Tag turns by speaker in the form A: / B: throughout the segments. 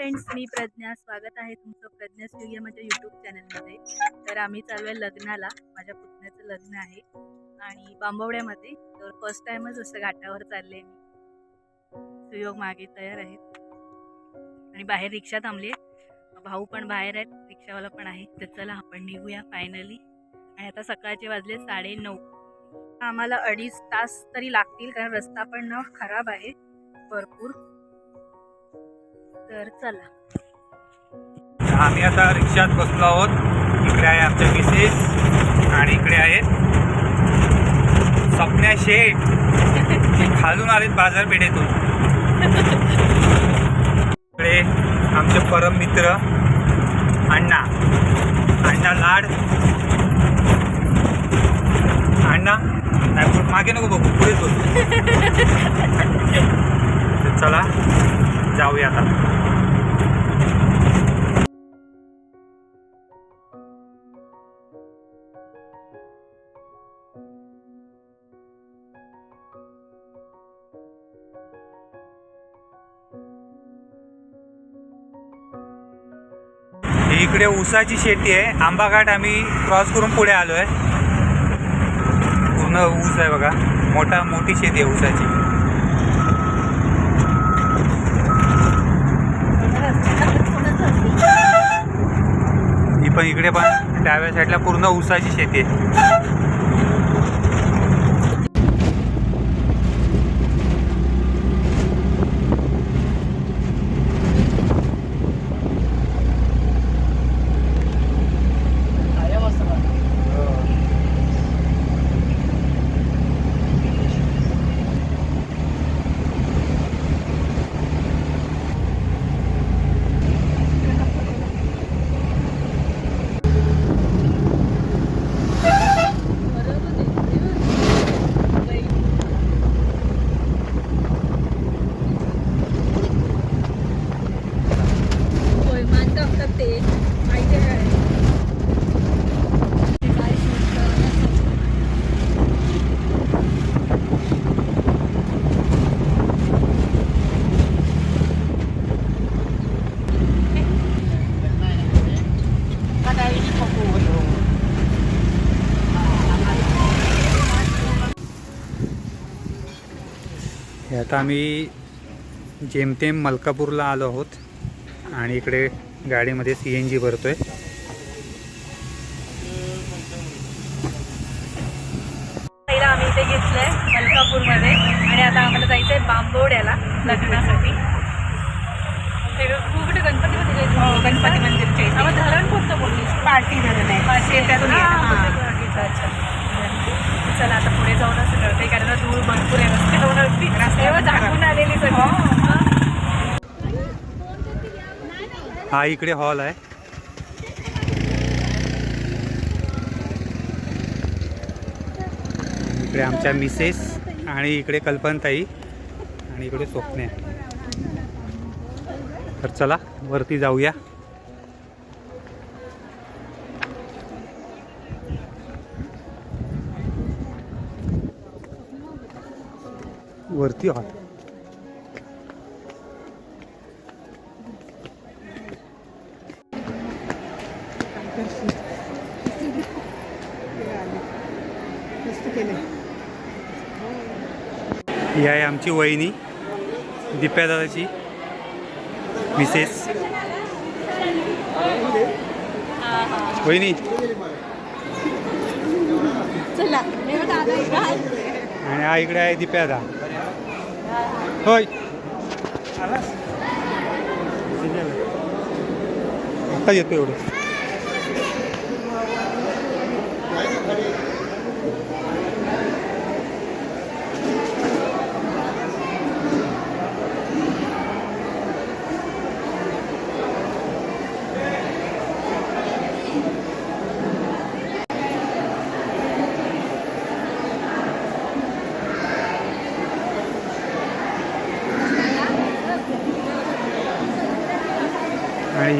A: Friends मी प्रज्ञा. स्वागत आहे तुमचं प्रज्ञा स्टुडिओ माझ्या यूट्यूब चॅनलमध्ये तर आम्ही चालू आहे लग्नाला. माझ्या पुतण्याचं लग्न आहे. आणि बांबवड्यामध्ये. तर फर्स्ट टाइमच असं घाटावर चालले मी. सुयोग मागे तयार आहेत आणि बाहेर रिक्षा थांबली आहे. भाऊ पण बाहेर आहेत. रिक्षावाला पण आहे. तर चला आपण निघूया फायनली आणि आता सकाळचे वाजले साडे नऊ आम्हाला अडीच तास तरी लागतील कारण रस्ता पण ना खराब आहे. भरपूर. तर चला.
B: आम्ही आता रिक्षात बसलो आहोत. इकडे आहे आमच्या मिसेस आणि इकडे आहेत स्वप्न्या शेठ खालून आलेत बाजारपेठेतून. इकडे आमचे परम मित्र अण्णा. अण्णा लाड. अण्णा नाही मागे नको बघू पुढे चला. जाऊया आता. इकडे ऊसाची शेती आहे. आंबाघाट आम्ही क्रॉस करून पुढे आलो आहे पूर्ण ऊस आहे बघा. मोठा मोठी शेती आहे ऊसाची ही पण इकडे पण डाव्या साईडला पूर्ण ऊसाची शेती आहे. आता आम्ही जेमतेम मलकापूरला आलो आहोत आणि इकडे गाडीमध्ये सी एन जी भरतोय.
A: पहिला आम्ही इथे घेतलंय मलकापूरमध्ये आणि आता आम्हाला जायचंय बांबोड्याला लग्नासाठी. ते कुठे गणपती मध्ये गणपती मंदिरचे आम्हाला धरण कोणतं बोललीस? पार्टी धरण आहे. अच्छा. चला आता पुढे जाऊनच कळते कारण धूळ भरपूर आहे रस्त्यावरती रस्त्यावर झाकून आलेली सगळं.
B: हा इकडे हॉल आहे. इकडे आमच्या मिसेस आणि इकडे कल्पनताई आणि इकडे स्वप्ने. तर चला वरती जाऊया. वरती हॉल ही आहे आमची वहिनी दिप्या दादाची मिसेस. वहिनी. आणि हा इकडे आहे दिप्या दा होय आलास? आता येतो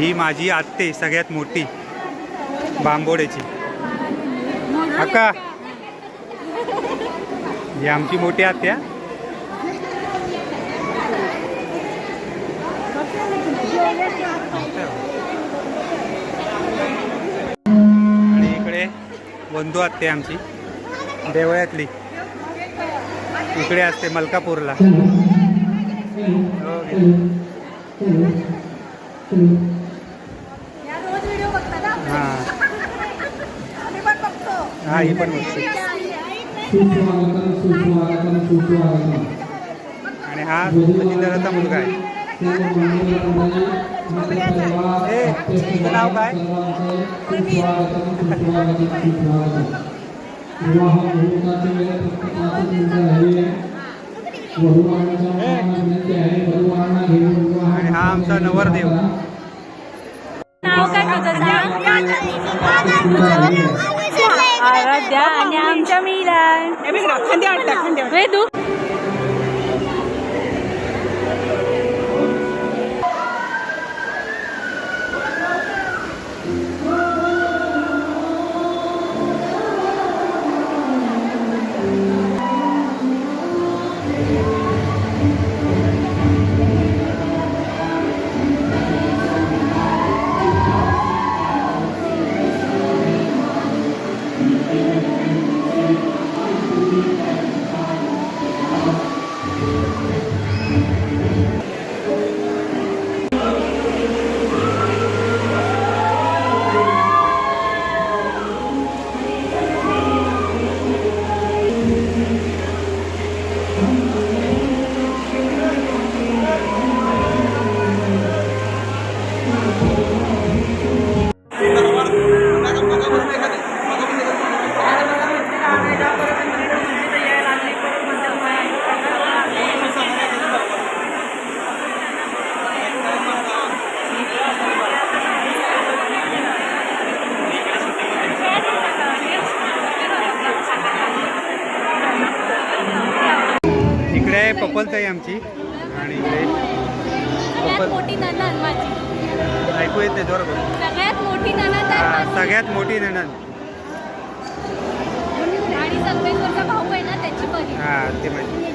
B: ही माझी आत्ते सगळ्यात मोठी बांबोड्याची. अक्का. ही आमची मोठी आत्या आणि इकडे
C: बंधू आत्ते आमची देवळ्यातली. इकडे असते मलकापूरला. हो, हा ही पण बघते आणि हा सचिंदराचा मुलगा आहे नाव काय? आणि हा आमचा नवरदेव.
A: नाव काय आराध्या आणि आमच्या मिलन. वेदू
C: आहे पपलताई आमची. आणि इकडे
D: सगळ्यात
C: पपल
D: मोठी माझी.
C: ऐकू येते जोर बोल.
D: सगळ्यात मोठी माझी.
C: सगळ्यात मोठी नणंद.
D: आणि भाऊ आहे ना त्याची बहीण.
C: हा ते माहिती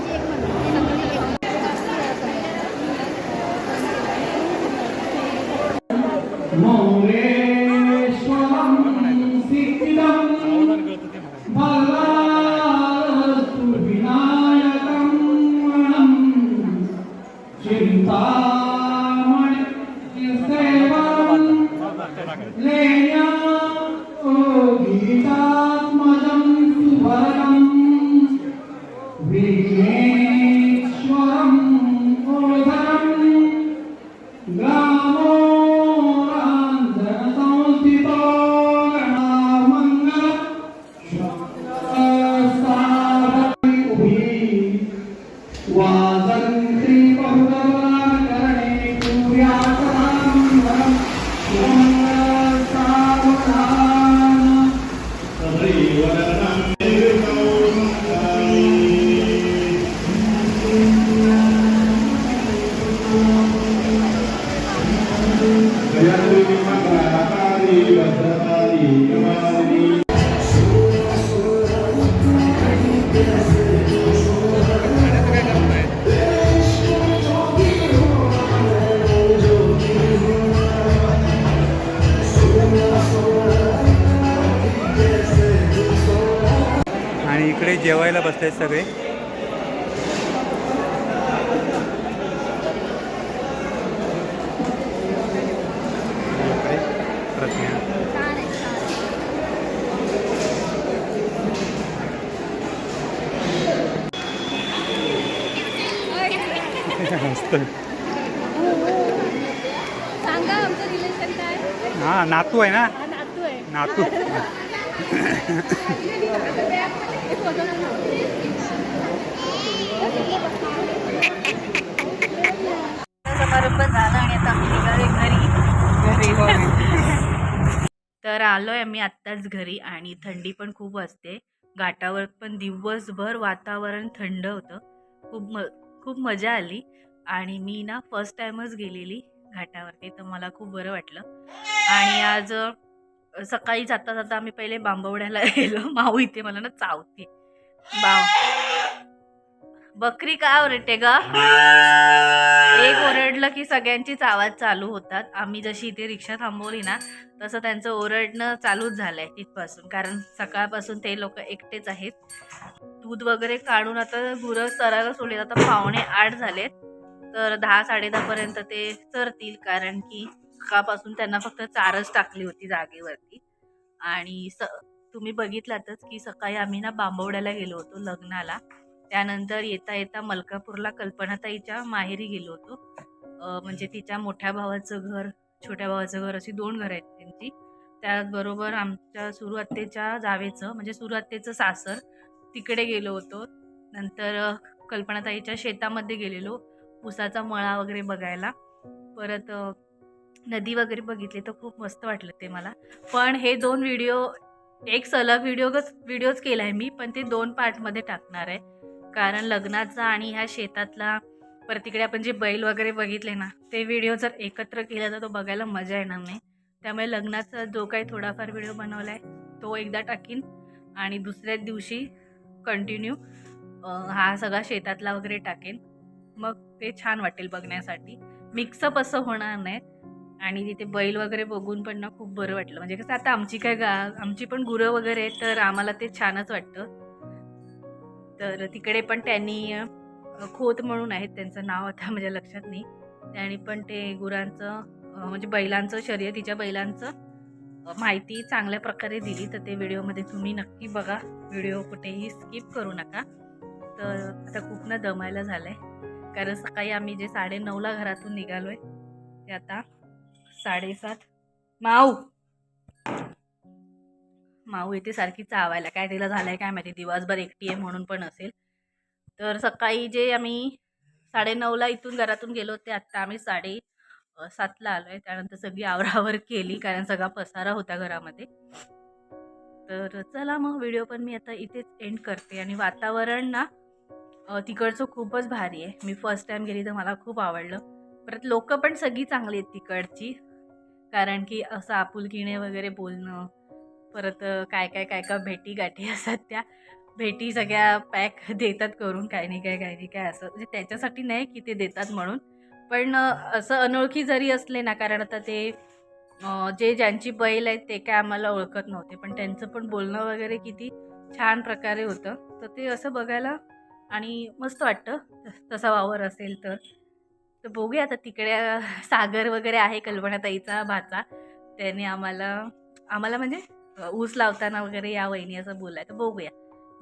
C: जेवायला बसले सगळे. हा नातू आहे ना?
D: नातू.
A: झाला आणि आता आम्ही निघाले घरी तर आलोय आम्ही आत्ताच घरी आणि थंडी पण खूप असते. घाटावर पण दिवसभर वातावरण थंड होतं. खूप म खूप मजा आली. आणि मी ना फर्स्ट टाईमच गेलेली घाटावरती तर मला खूप बरं वाटलं. आणि आज सकाळी जाता जाता आम्ही पहिले बांबवड्याला गेलो. माऊ इथे मला ना चावते. बाव. बकरी का ओरडते ग? एक ओरडलं की सगळ्यांचीच आवाज चालू होतात. आम्ही जशी इथे रिक्षा थांबवली ना तसं त्यांचं ओरडणं चालूच झालंय तिथपासून कारण सकाळपासून ते लोक एकटेच आहेत. दूध वगैरे काढून आता गुरं चरायला सोडले आता पावणे आठ झालेत. तर दहा साडे पर्यंत ते चरतील. कारण की सकाळपासून त्यांना फक्त चारच टाकली होती जागेवरती. आणि स तुम्ही बघितलातच की सकाळी आम्ही ना बांबवड्याला गेलो होतो लग्नाला. त्यानंतर येता येता मलकापूरला कल्पनाताईच्या माहेरी गेलो होतो. म्हणजे तिच्या मोठ्या भावाचं घर छोट्या भावाचं घर अशी दोन घरं आहेत त्यांची. त्याचबरोबर आमच्या सुरुवातेच्या जावेचं म्हणजे सुरुवातेचं सासर तिकडे गेलो होतो. नंतर कल्पनाताईच्या शेतामध्ये गेलेलो उसाचा मळा वगैरे बघायला. परत नदी वगैरे बघितली तर खूप मस्त वाटलं ते मला. पण हे दोन व्हिडिओ एक सलग व्हिडिओच व्हिडिओच केला आहे मी पण ते दोन पार्टमध्ये टाकणार आहे. कारण लग्नाचा आणि ह्या शेतातला परत तिकडे आपण जे बैल वगैरे बघितले ना ते व्हिडिओ जर एकत्र केला तर तो बघायला मजा येणार नाही. त्यामुळे लग्नाचा जो काही थोडाफार व्हिडिओ बनवला आहे तो एकदा टाकीन. आणि दुसऱ्याच दिवशी कंटिन्यू हा सगळा शेतातला वगैरे टाकेन. मग ते छान वाटेल बघण्यासाठी. मिक्सअप असं होणार नाही. आणि तिथे बैल वगैरे बघून पण ना खूप बरं वाटलं. म्हणजे कसं आता आमची काय गा आमची पण गुरं वगैरे आहेत तर आम्हाला ते छानच वाटतं. तर तिकडे पण त्यांनी खोत म्हणून आहेत त्यांचं नाव आता माझ्या लक्षात नाही. त्यांनी पण ते गुरांचं म्हणजे बैलांचं शर्यतीच्या बैलांचं माहिती चांगल्या प्रकारे दिली. तर ते व्हिडिओमध्ये तुम्ही नक्की बघा. व्हिडिओ कुठेही स्किप करू नका. तर आता खूप ना दमायला झालं आहे कारण सकाळी आम्ही जे साडे नऊला घरातून निघालो आहे ते आता साडेसात. माऊ. माऊ येते सारखी चावायला. काय तिला झालंय काय माहिती. दिवसभर एकटी आहे म्हणून पण असेल. तर सकाळी जे आम्ही साडे नऊला इथून घरातून गेलो ते आत्ता आम्ही साडे सातला आलो आहे त्यानंतर सगळी आवरावर केली कारण सगळा पसारा होता घरामध्ये. तर चला मग व्हिडिओ पण मी आता इथेच एंड करते. आणि वातावरण ना तिकडचं खूपच भारी आहे. मी फर्स्ट टाईम गेली तर मला खूप आवडलं. परत लोक पण सगळी चांगली आहेत तिकडची. कारण की असं आपुलकीने वगैरे बोलणं परत काय काय काय काय भेटी गाठी असतात त्या भेटी सगळ्या पॅक देतात करून काय नाही काय काय नाही काय असं. म्हणजे त्याच्यासाठी नाही की ते देतात म्हणून. पण असं अनोळखी जरी असले ना कारण आता ते जे ज्यांची बैल आहेत ते काय आम्हाला ओळखत नव्हते. पण त्यांचं पण बोलणं वगैरे किती छान प्रकारे होतं. तर ते असं बघायला आणि मस्त वाटतं. तसा वावर असेल तर. तर बघूया आता तिकडे सागर वगैरे आहे कल्पनाताईचा भाचा. त्याने आम्हाला आम्हाला म्हणजे ऊस लावताना वगैरे या वहिनी असं बोलाय तर बघूया.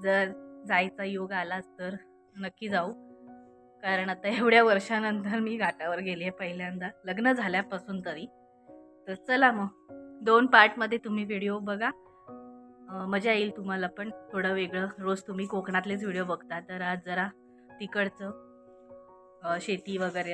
A: जर जायचा योग आलाच तर नक्की जाऊ. कारण आता एवढ्या वर्षानंतर मी घाटावर गेली आहे पहिल्यांदा. लग्न झाल्यापासून तरी. तर चला मग. दोन पार्टमध्ये तुम्ही व्हिडिओ बघा. मजा येईल तुम्हाला पण. थोडं वेगळं. रोज तुम्ही कोकणातलेच व्हिडिओ बघता. तर आज जरा तिकडचं शेती वगैरे